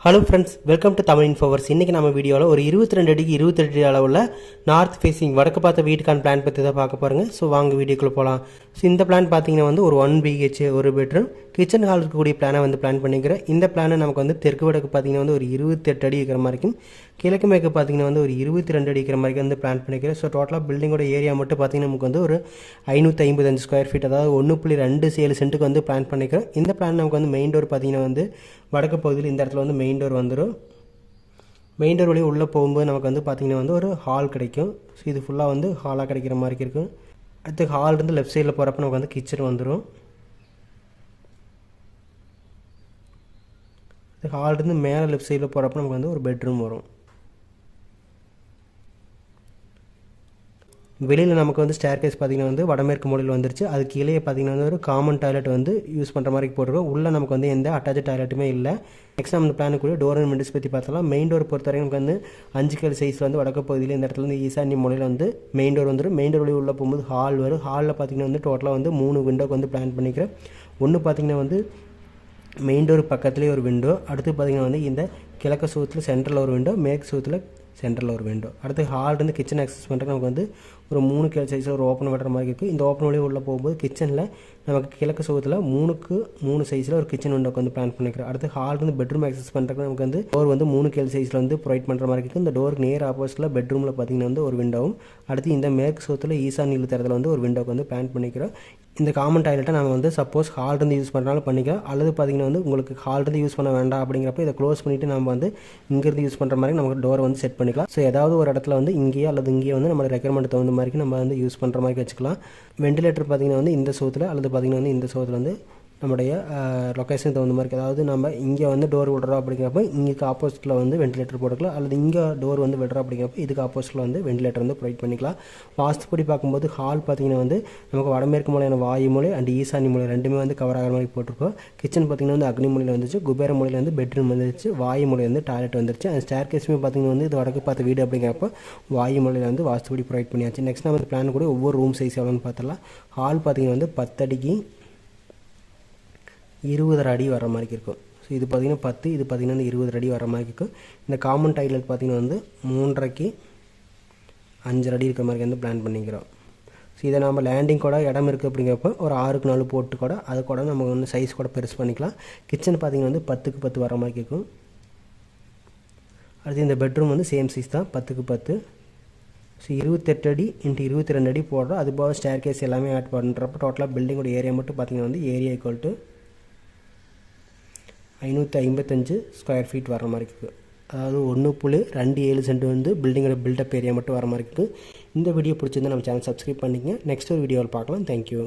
Hello friends welcome to Tamil infoverse இன்றைக்கி நம்ம வீடியோவில் ஒரு இருபத்தி ரெண்டு அடிக்கு இருபத்தெட்டு ரெண்டு அளவில் நார்த் ஃபேஸிங் வடக்கு பார்த்த வீட்டுக்கான பிளான் பற்றி தான் பார்க்க பாருங்க ஸோ வாங்க வீடியோக்குள்ளே போகலாம் ஸோ இந்த பிளான் பார்த்தீங்கன்னா வந்து ஒரு ஒன் பிஹெச் ஒரு பெட்ரூம் கிச்சன் ஹால் இருக்கக்கூடிய பிளானை வந்து பிளான் பண்ணிக்கிறேன் இந்த பிளானை நமக்கு வந்து தெற்கு வடக்கு பார்த்தீங்கன்னா வந்து ஒரு இருபத்தெட்டு அடி இருக்கிற மாதிரிக்கும் கிழக்கு மேற்கு பார்த்தீங்கன்னா வந்து ஒரு இருபத்தி ரெண்டு அடி இருக்கிற மாதிரி வந்து பிளான் பண்ணிக்கிறேன் ஸோ டோட்டலாக பில்டிங்கோட ஏரியா மட்டும் பார்த்தீங்கன்னா நமக்கு வந்து ஒரு ஐநூற்றி ஐம்பத்தஞ்சு ஸ்கொயர் ஃபீட் அதாவது ஒன்று புள்ளி ரெண்டு ஏழு சென்ட்டுக்கு வந்து பிளான் பண்ணிக்கிறோம். இந்த பிளான் நமக்கு வந்து மெயின் டோர் பார்த்தீங்கன்னா வந்து வடக்கு பகுதியில் இந்த இடத்துல வந்து மெயின் டோர் வந்துடும் மெயின் டோர் வழியாக உள்ளே போகும்போது நமக்கு வந்து பார்த்திங்கன்னா வந்து ஒரு ஹால் கிடைக்கும். ஸோ இது ஃபுல்லாக வந்து ஹாலாக கிடைக்கிற மாதிரி இருக்கும். அடுத்து ஹால் இருந்து லெஃப்ட் சைடில் போகிறப்ப நமக்கு வந்து கிச்சன் வந்துடும் இந்த ஹால்லேருந்து மேலே லெஃப்ட் சைடில் போகிறப்ப நமக்கு வந்து ஒரு பெட்ரூம் வரும். வெளியில் நமக்கு வந்து ஸ்டேர் கேஸ் பார்த்திங்கன்னா வந்து வடமேற்கு மூலையில் வந்துருச்சு. அது கீழே பார்த்திங்கன்னா வந்து ஒரு காமன் டாய்லெட் வந்து யூஸ் பண்ணுற மாதிரி போட்டிருக்கோம். உள்ளே நமக்கு வந்து எந்த அட்டாச் டாய்லெட்டுமே இல்லை. நெக்ஸ்ட் நம்ம பிளானுக்குள்ளே டோர் அண்ட் விண்டோஸ் பற்றி பார்த்தலாம் மெயின் டோர் பொறுத்த வரைக்கும் நமக்கு வந்து அஞ்சு கல் சைஸ் வந்து வடக்கு பகுதியில் இந்த இடத்துல வந்து ஈசானி மூலையில் வந்து மெயின் டோர் வந்துடும் மெயின் டோர் வழி உள்ளே போகும்போது ஹால் வரும். ஹாலில் பார்த்திங்கன்னா வந்து டோட்டலாக வந்து மூணு விண்டோக்கு வந்து பிளான் பண்ணிக்கிறேன். ஒன்று பார்த்திங்கன்னா வந்து மெயின் டோர் பக்கத்துலேயே ஒரு விண்டோ அடுத்து பார்த்திங்கன்னா வந்து இந்த கிழக்கு சுவத்தில் சென்டரில் ஒரு விண்டோ மேற்கு சுவத்தில் சென்டரில் ஒரு விண்டோ அடுத்து ஹால்லேருந்து கிச்சன் ஆக்சஸ் பண்ணுறது நமக்கு வந்து ஒரு மூணு கிலோ சைஸில் ஒரு ஓப்பன் விடுற மாதிரி இருக்குது இந்த ஓப்பன் வழியாக உள்ளே போகும்போது கிச்சனில் நமக்கு கிழக்கு சுகத்தில் மூணுக்கு மூணு சைஸில் ஒரு கிச்சன் விண்டோக்கு வந்து பிளான் பண்ணிக்கிறோம். அடுத்து ஹால்லேருந்து பெட்ரூம் ஆக்சஸ் பண்ணுறதுக்கு நமக்கு வந்து டோர் வந்து மூணு கேள் சைஸில் வந்து ப்ரொவைட் பண்ணுற மாதிரி இருக்குது இந்த டோருக்கு நேர் ஆப்போசிட்டில் பெட்ரூமில் பார்த்திங்கன்னா வந்து ஒரு விண்டோவும் அடுத்து இந்த மேற்கு சுகத்தில் ஈசான் தரத்தில் வந்து ஒரு விண்டோக்கு வந்து பிளான் பண்ணிக்கிறோம். இந்த காமன் டாய்லெட்டை நம்ம வந்து சப்போஸ் ஹால் இருந்து யூஸ் பண்ணுறாலும் பண்ணிக்கலாம். அல்லது பார்த்திங்கன்னா வந்து உங்களுக்கு ஹால் இருந்து யூஸ் பண்ண வேண்டாம் அப்படிங்கிறப்ப இதை க்ளோஸ் பண்ணிவிட்டு நம்ம வந்து இங்கேருந்து யூஸ் பண்ணுற மாதிரி நமக்கு டோர் வந்து செட் பண்ணிக்கலாம். ஸோ ஏதாவது ஒரு இடத்துல வந்து இங்கேயே அல்லது இங்கேயே வந்து நம்ம ரெக்கமெண்ட் தகுந்த மாதிரிக்கு நம்ம வந்து யூஸ் பண்ணுற மாதிரி வச்சுக்கலாம். வெண்டிலேட்டர் பார்த்திங்கன்னா வந்து இந்த சோத்தில் அல்லது பார்த்திங்கன்னா வந்து இந்த சோத்தில் வந்து நம்முடைய லொக்கேஷன் தகுந்த மாதிரி அதாவது நம்ம இங்கே வந்து டோர் விடுறோம் அப்படிங்கிறப்ப இங்கே ஆப்போசிட்டில் வந்து வெண்டிலேட்டர் போட்டுக்கலாம். அல்லது இங்கே டோர் வந்து விடுறோம் அப்படிங்கிறப்ப இதுக்கு ஆப்போசிட்டில் வந்து வெண்டிலேட்டர் வந்து ப்ரொவைட் பண்ணிக்கலாம். வாஸ்துப்படி பார்க்கும்போது ஹால் பார்த்திங்கன்னா வந்து நமக்கு வடமேற்கு மூலையான வாயு மூலை அண்ட் ஈசானி மூலை ரெண்டுமே வந்து கவர் ஆகிற மாதிரி போட்டிருக்கோம். கிச்சன் பார்த்திங்கன்னா வந்து அக்னி மூலையில் வந்துச்சு குபேர மூலையில் வந்து பெட்ரூம் வந்துருச்சு. வாயு மூலையில் வந்து டாய்லெட் வந்துருச்சு. அந்த ஸ்டேர் கேஸுமே பார்த்திங்கன்னா வந்து இது வடக்கு பார்த்த வீடு அப்படிங்கிறப்ப வாயு மூலையில் வந்து வாஸ்துப்படி ப்ரொவைட் பண்ணியாச்சு. நெக்ஸ்ட் நம்ம பிளான் கூட ஒவ்வொரு ரூம் சைஸ் எவ்வளோன்னு பார்த்தலாம் ஹால் பார்த்திங்கன்னா வந்து பத்தடிக்கு இருபதரை அடி வர மாதிரி இருக்கும். ஸோ இது பார்த்திங்கன்னா பத்து இது பார்த்திங்கன்னா இருபது அடி வர மாதிரி இருக்கும். இந்த காமன் டைலர் பார்த்திங்கன்னா வந்து மூன்றரைக்கு அஞ்சரை அடி இருக்கிற மாதிரி வந்து பிளான் பண்ணிக்கிறோம். ஸோ இதை நம்ம லேண்டிங் கூட இடம் இருக்குது அப்படிங்கிறப்ப ஒரு ஆறுக்கு நாலு போட்டு கூட அது கூட நம்ம வந்து சைஸ் கூட பெருசு பண்ணிக்கலாம். கிச்சன் பார்த்திங்கன்னா வந்து பத்துக்கு பத்து வர மாதிரி இருக்கும். அடுத்து இந்த பெட்ரூம் வந்து சேம் சைஸ் தான் பத்துக்கு பத்து. ஸோ இருபத்தெட்டு அடி இன்ட்டு இருபத்தி ரெண்டு அடி போடுறோம். அது போக ஸ்டேர் கேஸ் எல்லாமே ஆட் பண்ணுறப்ப டோட்டலாக பில்டிங்கோட ஏரியா மட்டும் பார்த்திங்கன்னா வந்து ஏரியா ஈக்குவல் டு ஐநூற்றி ஐம்பத்தஞ்சு ஸ்கொயர் ஃபீட் வர மாதிரி இருக்குது அதாவது ஒன்று புள்ளி ரெண்டு ஏழு சென்ட் வந்து பில்டிங்கோட பில்டப் ஏரியா மட்டும் வர மாதிரி இருக்குது இந்த வீடியோ பிடிச்சிருந்தா நம்ம சேனல் சப்ஸ்கிரைப் பண்ணிக்கங்க. நெக்ஸ்ட் ஒரு வீடியோவில் பார்க்கலாம். தேங்க்யூ